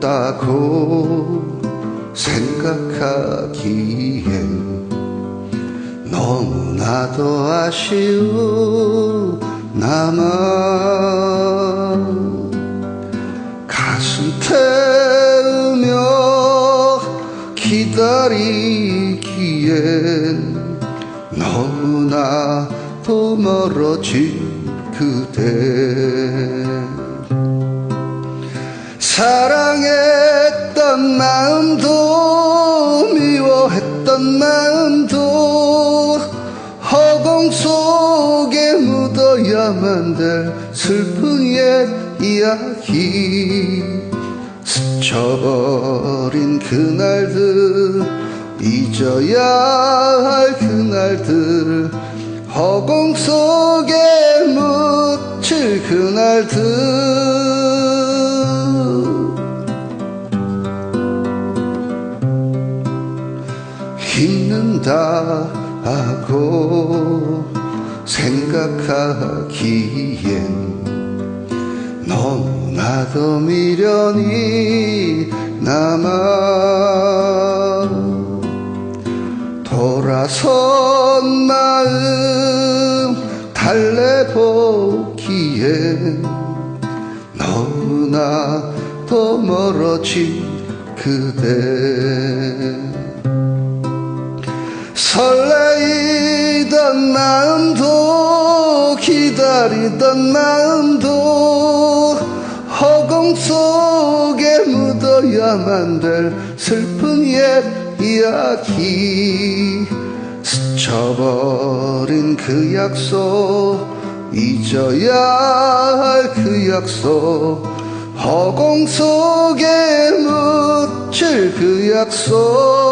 사랑이었다고 생각하기엔 너무나도 아쉬운 나만 가슴 태우며 기다리기엔 너무나도 멀어진 그대 사랑했던 마음도 미워했던 마음도 허공 속에 묻어야만 될옛 이야기. 스쳐버린 그날들 잊어야 할 그날들 허공 속에 묻힐 그날들 힘든다 하고 생각하기엔 너무나도 미련이 남아 돌아선 마음 달래보기엔 너무나 더 멀어진 그대 설레이던 마음도 기다리던 마음도 허공 속에 묻어야만 될 슬픈 옛 이야기. 스쳐버린 그 약속 잊어야 할 그 약속. 허공 속에 묻힐 그 약속